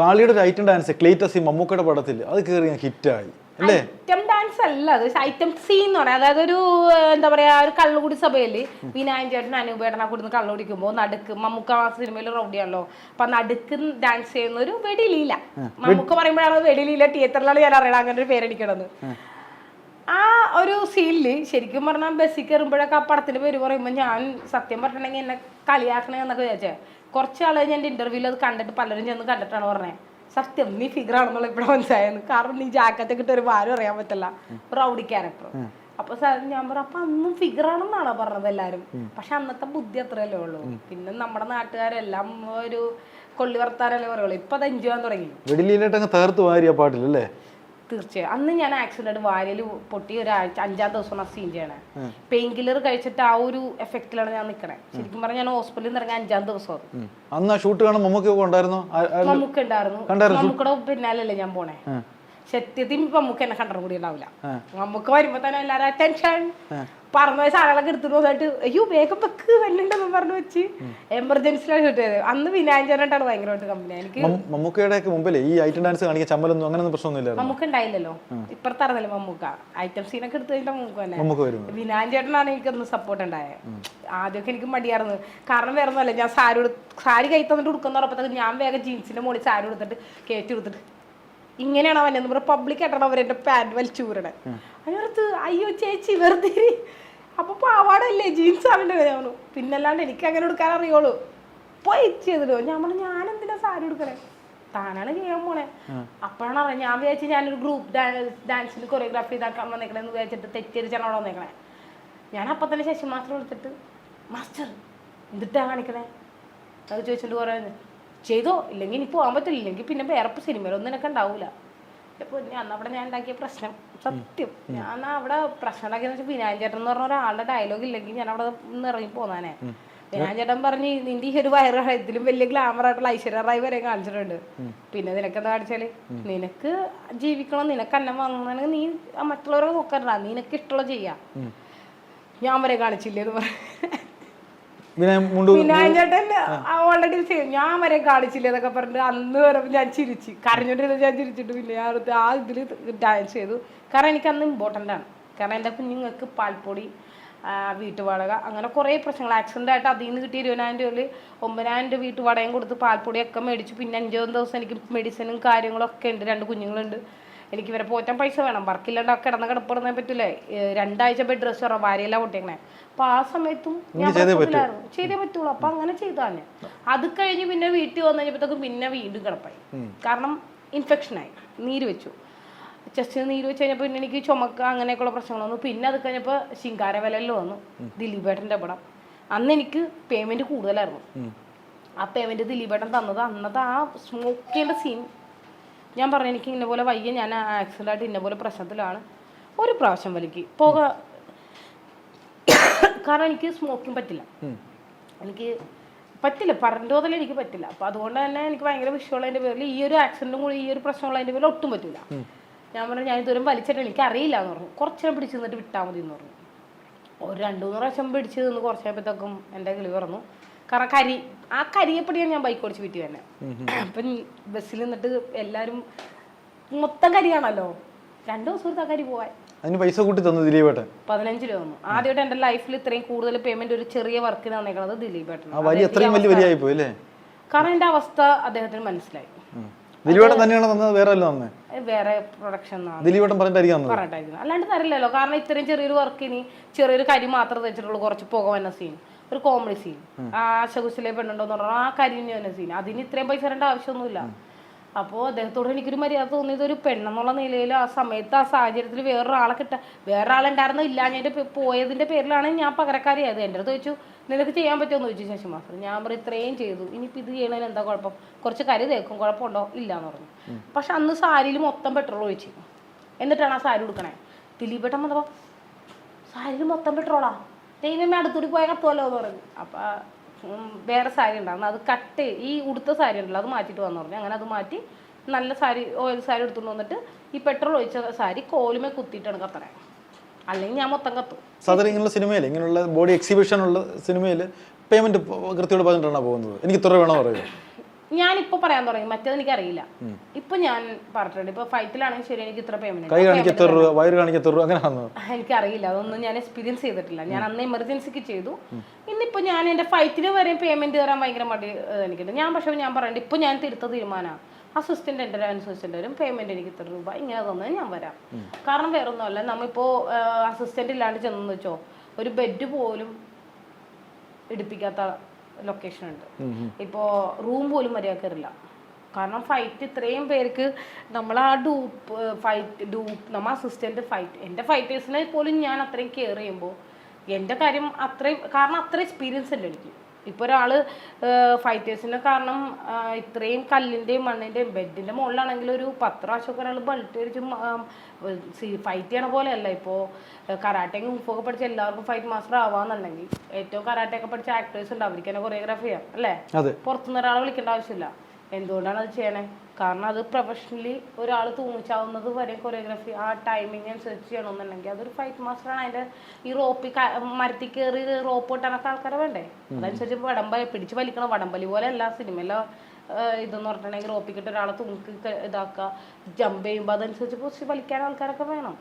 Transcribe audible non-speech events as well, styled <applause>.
കാളിയുടെ ഒരു item dance ക്ലേറ്റസി ഈ മമ്മൂക്കയുടെ പടത്തിൽ അത് കയറി ഹിറ്റായി അല്ലേ? ഐറ്റം ഡാൻസ് അല്ല അത് ഐറ്റം സീൻ എന്ന് പറയാം. അതായത് ഒരു എന്താ പറയാ ഒരു കള്ളുകുടി സഭയിൽ വിനായൻ ചേട്ടൻ അനൂപേട്ടനെ കൊടുത്ത് കള്ളു കുടിക്കുമ്പോൾ നടുക്ക് മമ്മൂക്ക ആ സിനിമയിൽ റൗഡിയാണല്ലോ. അപ്പൊ നടുക്ക് ഡാൻസ് ചെയ്യുന്ന ഒരു വെടിലീല. മമ്മൂക്ക പറയുമ്പോഴാണ് വെടിലീല. തിയേറ്ററിലാണ് ഞാൻ അറിയണം അങ്ങനെ ഒരു പേരടിക്കണത് ആ. ഒരു സീനിൽ ശരിക്കും പറഞ്ഞാൽ ബസ്സിൽ കയറുമ്പോഴൊക്കെ ആ പടത്തിന്റെ പേര് പറയുമ്പോ ഞാൻ സത്യം പറഞ്ഞിട്ടുണ്ടെങ്കിൽ എന്നെ കളിയാക്കണേ എന്നൊക്കെ വിചാരിച്ചേ. കുറച്ച് ആളെ ഞാൻ ഇന്റർവ്യൂവിൽ അത് കണ്ടിട്ട് പലരും ചെന്ന് കണ്ടിട്ടാണ് പറഞ്ഞത് സത്യം നീ ഫിഗർ ആണെന്നുള്ള ഇവിടെ മനസ്സിലായെന്ന് കാരണം നീ ജാക്കറ്റ് ഒക്കെ ഇട്ട് ഒരു ഭാരം അറിയാൻ പറ്റില്ല റൗഡി ക്യാരക്ടർ അപ്പൊ സാർ ഞാൻ പറഞ്ഞു അപ്പൊ അന്നും ഫിഗർ ആണെന്നാണോ പറഞ്ഞത് എല്ലാരും? പക്ഷെ അന്നത്തെ ബുദ്ധി അത്രയല്ലേ ഉള്ളൂ. പിന്നെ നമ്മുടെ നാട്ടുകാരെല്ലാം ഒരു കൊള്ളി വർത്താനല്ലേ പറയുള്ളൂ. ഇപ്പൊ അത് എൻജോയ് ചെയ്യാൻ തുടങ്ങി. വെടിലീലായിട്ട് അങ്ങ് പാട്ടിൽ അല്ലേ തീർച്ചയായും. അന്ന് ഞാൻ ആക്സിഡന്റ് വാരിയിൽ പൊട്ടി ഒരാഴ്ച അഞ്ചാം ദിവസമാണ് ആ സീൻ ചെയ്യണേ. പെയിൻ കില്ലർ കഴിച്ചിട്ട് ആ ഒരു എഫക്റ്റിലാണ് ഞാൻ നിൽക്കണേ ശരിക്കും പറഞ്ഞാൽ ഞാൻ ഹോസ്പിറ്റലിൽ നിന്ന് ഇറങ്ങിയ അഞ്ചാം ദിവസം അന്ന് ഷൂട്ട് കാണാൻ മമ്മൂക്കൊക്കെ ഉണ്ടായിരുന്നു? ആ- ഉണ്ടായിരുന്നു മമ്മൂക്കയുടെ പിന്നാലല്ലേ ഞാൻ പോണേ. സത്യത്തിൽ നമുക്ക് എന്നെ കണ്ടറും കൂടി ഉണ്ടാവില്ല. നമുക്ക് വരുമ്പോ തന്നെ എല്ലാരും അറ്റൻഷൻ പറഞ്ഞ പോയ സാധനങ്ങളൊക്കെ എടുത്തിട്ട് വന്നിട്ട് അയ്യോ വേഗം വെക്ക് വല്ലുണ്ടെന്ന് പറഞ്ഞു വെച്ച്. എമർജൻസിയിലാണ് കിട്ടിയത് അന്ന് വിനായചരനായിട്ടാണ് ഭയങ്കരമായിട്ട് കമ്പനി എനിക്ക് മമ്മൂക്കയുടെ ഒക്കെ മുമ്പിലേ ഈ ഐറ്റം ഡാൻസ് കാണിക്കാൻ ചമ്മലൊന്നും അങ്ങനെ പ്രശ്നമൊന്നുമില്ല മമ്മൂക്ക ഉണ്ടായില്ലല്ലോ. ഇപ്പുറത്തറിഞ്ഞല്ലേ മമ്മൂക്ക? ഐറ്റം സീനൊക്കെ എടുത്തു കഴിഞ്ഞാൽ മമ്മൂക്ക തന്നെ. മമ്മൂക്ക വരുന്നത് വിനാൻ ചേട്ടനാണ് എനിക്കൊന്ന് സപ്പോർട്ട് ഉണ്ടായത്. ആദ്യമൊക്കെ എനിക്ക് മടിയായിരുന്നു. കാരണം വേറെ ഒന്നുമല്ല ഞാൻ സാരി സാരി കൈ തന്നിട്ട് ഉടുക്കുന്ന ഉറപ്പത്തേക്ക് ഞാൻ വേഗം ജീൻസിന്റെ മുകളിൽ സാരി എടുത്തിട്ട് കയറ്റി എടുത്തിട്ട് ഇങ്ങനെയാണ് അവൻ എന്ന് പറഞ്ഞ പബ്ലിക് ആയിട്ടാണ് അവർ എന്റെ പാന്റ് വലിച്ചൂരണേ അതിനകത്ത് അയ്യോ ചേച്ചി വെറുതെ. അപ്പൊ പാവാടല്ലേ ജീൻസ് ആവിന്റെ പറഞ്ഞു പിന്നല്ലാണ്ട് എനിക്ക് അങ്ങനെ എടുക്കാൻ അറിയുള്ളൂ. പോയി ചെയ്തിട്ടോ ഞാൻ പറഞ്ഞു ഞാൻ എന്തിനാ സാരി എടുക്കണേ താനാണ് ചെയ്യാൻ പോണേ. അപ്പോഴാണ് അറിയാം ഞാൻ വിചാരിച്ചു ഞാനൊരു ഗ്രൂപ്പ് ഡാൻസ് ഡാൻസിന് കൊറിയോഗ്രാഫി ഇതാക്കാൻ വന്നേക്കണേ എന്ന് വിചാരിച്ചിട്ട് തെറ്റിദ്ധരിച്ചാണ് അവിടെ വന്നേക്കണേ. ഞാൻ അപ്പൊ തന്നെ ശശി മാസ്റ്റർ വിളിച്ചിട്ട് മാസ്റ്റർ എന്തിട്ടാ കാണിക്കണേ? അത് ചോദിച്ചിട്ട് കുറേ ചെയ്തോ? ഇല്ലെങ്കിൽ ഇനി പോകാൻ പറ്റില്ല. ഇല്ലെങ്കിൽ പിന്നെ വേറെ സിനിമയിലൊന്നും എനിക്ക് ഉണ്ടാവൂല. അപ്പോൾ ഞാൻ അവിടെ ഞാൻ ഉണ്ടാക്കിയ പ്രശ്നം. സത്യം. ഞാൻ അവിടെ പ്രശ്നം ഉണ്ടാക്കിയെന്ന് വെച്ചാൽ വിനായൻ ചേട്ടൻ എന്ന് പറഞ്ഞ ഒരാളുടെ ഡയലോഗ് ഇല്ലെങ്കിൽ ഞാൻ അവിടെ നിന്ന് ഇറങ്ങി പോന്നാനേ. വിനായൻ ചേട്ടൻ പറഞ്ഞ് നിന്റെ ഈ ഒരു വയറ് ഇതിലും വലിയ ഗ്ലാമർ ആയിട്ടുള്ള ഐശ്വര്യ റായ് വരെ കാണിച്ചിട്ടുണ്ട്. പിന്നെ നിനക്കെന്താ കാണിച്ചാൽ? നിനക്ക് ജീവിക്കണം. നിനക്ക് അന്നം വാങ്ങണമെങ്കിൽ നീ മറ്റുള്ളവരെ നോക്കണ്ട. നിനക്ക് ഇഷ്ടമുള്ള ചെയ്യാം. ഞാൻ വരെ കാണിച്ചില്ലേന്ന് പറഞ്ഞു പിന്നെ മുണ്ടു വിനായൻ ചേട്ടൻ ഓൾറെഡി ഞാൻ വരെ കാണിച്ചില്ല എന്നൊക്കെ പറഞ്ഞിട്ട് അന്ന് വരെ ഞാൻ ചിരിച്ച്. കരഞ്ഞോണ്ടിരുന്ന ഞാൻ ചിരിച്ചിട്ട് പിന്നെ ഞാൻ ആ ഇതിൽ ഡാൻസ് ചെയ്തു. കാരണം എനിക്ക് അന്ന് ഇമ്പോർട്ടന്റ് ആണ്. കാരണം എന്റെ കുഞ്ഞുങ്ങൾക്ക് പാൽപ്പൊടി വീട്ടുവാടക അങ്ങനെ കുറേ പ്രശ്നങ്ങൾ. ആക്സിഡന്റ് ആയിട്ട് അതിൽ നിന്ന് കിട്ടിയ ഇരുപതിനായിരം രൂപയിൽ ഒമ്പതിനായിരം രൂപ വീട്ടുവാടകയും കൊടുത്ത് പാൽപ്പൊടിയൊക്കെ മേടിച്ചു. പിന്നെ അഞ്ചോ ദിവസം എനിക്ക് മെഡിസിനും കാര്യങ്ങളൊക്കെ ഉണ്ട്. രണ്ട് കുഞ്ഞുങ്ങളുണ്ട്. എനിക്ക് ഇവരെ പോറ്റാൻ പൈസ വേണം. വർക്കില്ലാണ്ട് കിടന്ന കിടപ്പെടുന്നേ പറ്റില്ല രണ്ടാഴ്ച ബെഡ് ഡ്രസ് പറ ഭാര്യയെല്ലാം പൊട്ടിയേക്കണേ അപ്പൊ ആ സമയത്തും ഞാൻ. ചെയ്തേ പറ്റുള്ളൂ അപ്പൊ അങ്ങനെ ചെയ്താൽ അത് കഴിഞ്ഞ് പിന്നെ വീട്ടിൽ വന്നു കഴിഞ്ഞപ്പോഴത്തേക്കും പിന്നെ വീണ്ടും കിടപ്പായി. കാരണം ഇൻഫെക്ഷൻ ആയി. നീര് വെച്ചു. ചെസ്റ്റിന് നീര് വെച്ച് കഴിഞ്ഞപ്പോൾ പിന്നെ എനിക്ക് ചുമക്ക അങ്ങനെയൊക്കെയുള്ള പ്രശ്നങ്ങൾ വന്നു. പിന്നെ അത് കഴിഞ്ഞപ്പോൾ ശിങ്കാര വിലയിൽ വന്നു. ദിലീപേട്ടന്റെ പടം അന്ന് എനിക്ക് പേയ്മെന്റ് കൂടുതലായിരുന്നു. ആ പേയ്മെന്റ് ദിലീപേട്ടൻ തന്നത് അന്നത്തെ ആ സ്മോക്ക് ചെയ്യേണ്ട സീൻ ഞാൻ പറഞ്ഞു എനിക്ക് ഇന്ന പോലെ വയ്യ ഞാൻ ആക്സിഡന്റ് ആയിട്ട് ഇന്ന പോലെ പ്രശ്നത്തിലാണ്. ഒരു പ്രാവശ്യം വലിക്ക്. പോക. കാരണം എനിക്ക് സ്മോക്കിംഗ് പറ്റില്ല. എനിക്ക് പറ്റില്ല. പറഞ്ഞു മുതലേ എനിക്ക് പറ്റില്ല. അപ്പൊ അതുകൊണ്ട് തന്നെ എനിക്ക് ഭയങ്കര വിഷയമുള്ളതിന്റെ പേരിൽ ഈ ഒരു ആക്സിഡന്റും കൂടി ഈ ഒരു പ്രശ്നമുള്ളതിന്റെ പേരിൽ ഒട്ടും പറ്റില്ല. ഞാൻ പറഞ്ഞു ഞാൻ ഇതുവരെ വലിച്ചിട്ട് എനിക്ക് അറിയില്ല എന്ന് പറഞ്ഞു. കുറച്ച് നേരം പിടിച്ചു നിന്നിട്ട് വിട്ടാൽ മതി എന്ന് പറഞ്ഞു. ഒരു രണ്ടു മൂന്ന് പ്രാവശ്യം പിടിച്ച് നിന്ന് കുറച്ച് കഴിയുമ്പോഴത്തേക്കും എന്റെ കിളി പറഞ്ഞു കാരണം കരി ആ കരിയപ്പടിയാണ് ഞാൻ ബൈക്ക് ഓടിച്ച് വീട്ടിൽ തന്നെ അപ്പം ബസ്സിൽ നിന്നിട്ട് എല്ലാവരും മൊത്തം കരിയാണല്ലോ. രണ്ടു ദിവസം ആ കരി പോവാൻ. അതിന് പൈസ കൂട്ടി തന്നു ദിലീപേട്ടൻ. പതിനഞ്ച് രൂപ തന്നു. ആദ്യമായിട്ട് എന്റെ ലൈഫിൽ ഇത്രയും കൂടുതൽ പേയ്മെന്റ് ഒരു ചെറിയ വർക്കിന് തന്നേക്കണത് ദിലീപേട്ടൻ കാരണം എന്റെ അവസ്ഥ അദ്ദേഹത്തിന് മനസ്സിലായി. ഉം. ദിലീപേട്ടൻ തന്നെയാണ് തന്നത്? വേറെ പ്രൊഡക്ഷൻ ദിലീപേട്ടൻ പറഞ്ഞിട്ടായിരിക്കും. അല്ലാണ്ട് തരില്ലല്ലോ. കാരണം ഇത്രയും ചെറിയൊരു വർക്കിന് ചെറിയൊരു കരി മാത്രം വെച്ചിട്ടുള്ളൂ കുറച്ച് പുക വന്ന സീൻ ഒരു കോമഡി സീൻ ആ പെണ്ണുണ്ടോ എന്ന് പറഞ്ഞാൽ ആ കരിഞ്ഞു തന്നെ സീൻ അതിന് ഇത്രയും പൈസ തരേണ്ട ആവശ്യമൊന്നുമില്ല. അപ്പോൾ അദ്ദേഹത്തോട് എനിക്കൊരു മര്യാദ തോന്നിയത് ഒരു പെണ്ണെന്നുള്ള നിലയിൽ ആ സമയത്ത് ആ സാഹചര്യത്തിൽ വേറൊരാളെ കിട്ട വേറൊരാളുണ്ടായിരുന്നു ഇല്ല ഞാൻ പോയതിന്റെ പേരിലാണ് ഞാൻ പകരക്കാരിയായത്. എന്റെ അടുത്ത് ചോദിച്ചു നിനക്ക് ചെയ്യാൻ പറ്റുമോ എന്ന് ചോദിച്ചു ശശി മാസ്റ്റർ ഞാൻ പറയും ഇത്രയും ചെയ്തു. ഇനിയിപ്പോൾ ഇത് ചെയ്യണതിന് എന്താ കുഴപ്പം? കുറച്ച് കരി തേക്കും കുഴപ്പമുണ്ടോ? ഇല്ല എന്ന് പറഞ്ഞു പക്ഷെ അന്ന് സാരിയിൽ മൊത്തം പെട്രോൾ ഒഴിച്ചു. എന്നിട്ടാണ് ആ സാരി കൊടുക്കണേ ദിലീപേട്ടൻ വന്നപ്പോൾ സാരിയിൽ മൊത്തം പെട്രോളാ? ദൈവമേ അടുത്തൂടി പോയാൽ കത്തുമല്ലോ എന്ന് പറഞ്ഞു. അപ്പം വേറെ സാരി ഉണ്ടായിരുന്നു. അത് കട്ട് ഈ ഉടുത്ത സാരി ഉണ്ടല്ലോ അത് മാറ്റിയിട്ട് വന്നു പറഞ്ഞു. അങ്ങനെ അത് മാറ്റി നല്ല സാരി ഓയിൽ സാരി എടുത്തുകൊണ്ട് വന്നിട്ട് ഈ പെട്രോൾ ഒഴിച്ച സാരി കോലുമേ കുത്തിയിട്ടാണ് കത്തണേ. അല്ലെങ്കിൽ ഞാൻ മൊത്തം കത്തും. സാധാരണ ഇങ്ങനെയുള്ള സിനിമയിൽ ഇങ്ങനെയുള്ള ബോഡി എക്സിബിഷൻ ഉള്ള സിനിമയിൽ പേയ്മെന്റ് കൃത്യമായിട്ട് പറഞ്ഞിട്ടാണ് പോകുന്നത്. എനിക്ക് ഇത്ര വേണം പറയുക ഞാനിപ്പോ പറയാൻ തുടങ്ങി. മറ്റേത് എനിക്കറിയില്ല. ഇപ്പൊ ഞാൻ പറഞ്ഞിട്ടുണ്ട്. ഇപ്പൊ ഫൈറ്റിലാണെങ്കിൽ ശരി എനിക്ക് ഇത്ര പേയ്മെന്റ് കൈ കാണിക്ക് എത്ര രൂപ വയറ് കാണിക്ക് എത്ര രൂപ അങ്ങനെ ആണോ <laughs> എനിക്കറിയില്ല. അതൊന്നും ഞാൻ എക്സ്പീരിയൻസ് ചെയ്തിട്ടില്ല. ഞാൻ അന്ന് എമർജൻസിക്ക് ചെയ്തു. ഇന്നിപ്പോ ഞാൻ എന്റെ ഫൈറ്റിന് വരെ പേയ്മെന്റ് തരാൻ ഭയങ്കര മടി എനിക്കുണ്ട്. ഞാൻ പക്ഷെ ഞാൻ പറയണ്ട ഇപ്പൊ ഞാൻ തിരുത്ത തീരുമാനമാണ് അസിസ്റ്റന്റ് എന്റെ അസിസ്റ്റന്റ് വരും പേയ്മെന്റ് എനിക്ക് ഇത്ര രൂപ. ഇങ്ങനെ തന്നെ ഞാൻ വരാം. കാരണം വേറെ ഒന്നുമല്ല നമ്മിപ്പോ അസിസ്റ്റന്റ് ഇല്ലാണ്ട് ചെന്നെന്ന് വെച്ചോ ഒരു ബെഡ് പോലും എടുപ്പിക്കാത്ത ലൊക്കേഷൻ ഉണ്ട്. ഇപ്പോ റൂം പോലും മര്യാദ കയറില്ല കാരണം ഫൈറ്റ് ഇത്രയും പേർക്ക് നമ്മൾ ആ ഡൂപ്പ് ഫൈറ്റ് ഡൂപ്പ് നമ്മ അസിസ്റ്റന്റ് ഫൈറ്റ് എന്റെ ഫൈറ്റേഴ്സിനെ പോലും ഞാൻ അത്രയും കെയർ ചെയ്യുമ്പോൾ എന്റെ കാര്യം അത്രയും കാരണം അത്ര എക്സ്പീരിയൻസ് അല്ല എനിക്ക്. ഇപ്പോൾ ഒരാൾ ഫൈറ്റേഴ്സിനെ കാരണം ഇത്രയും കല്ലിന്റെയും മണ്ണിന്റെയും ബെഡിന്റെ മുകളിലാണെങ്കിൽ ഒരു പത്ത് പ്രാവശ്യമൊക്കെ ഒരാൾ ബൾട്ട് അടിച്ച് ഫൈറ്റ് ചെയ്യണ പോലെയല്ല ഇപ്പോൾ കരാട്ടയും കുഫൊക്കെ പഠിച്ച എല്ലാവർക്കും ഫൈറ്റ് മാസ്റ്റർ ആവാന്നുണ്ടെങ്കിൽ ഏറ്റവും കരാട്ടയൊക്കെ പഠിച്ച ആക്ടേഴ്സ് ഉണ്ട്. അവർക്ക് തന്നെ കൊറിയോഗ്രാഫി ചെയ്യാം അല്ലേ? പുറത്തുനിന്ന് ഒരാളെ വിളിക്കേണ്ട ആവശ്യമില്ല. എന്തുകൊണ്ടാണ് അത് ചെയ്യണേ? കാരണം അത് പ്രൊഫഷണലി ഒരാൾ തൂങ്ങിച്ചാവുന്നത് വരെ കൊറിയോഗ്രാഫി ആ ടൈമിങ് അനുസരിച്ച് ചെയ്യണമെന്നുണ്ടെങ്കിൽ അതൊരു ഫൈറ്റ് മാസ്റ്ററാണ് അതിന്റെ ഈ റോപ്പി മരത്തി കയറി റോപ്പ് കിട്ടാനൊക്കെ ആൾക്കാരെ വേണ്ടേ? അതനുസരിച്ച് വടംബ പിടിച്ച് വലിക്കണ വടംബലി പോലെ അല്ല സിനിമയിലെ ഇതെന്ന് പറഞ്ഞിട്ടുണ്ടെങ്കിൽ റോപ്പിക്കിട്ട് ഒരാളെ ക- ഇതാക്കുക ജമ്പ് ചെയ്യുമ്പോൾ അതനുസരിച്ച് പൊസിച്ച് വലിക്കാൻ ആൾക്കാരൊക്കെ വേണം.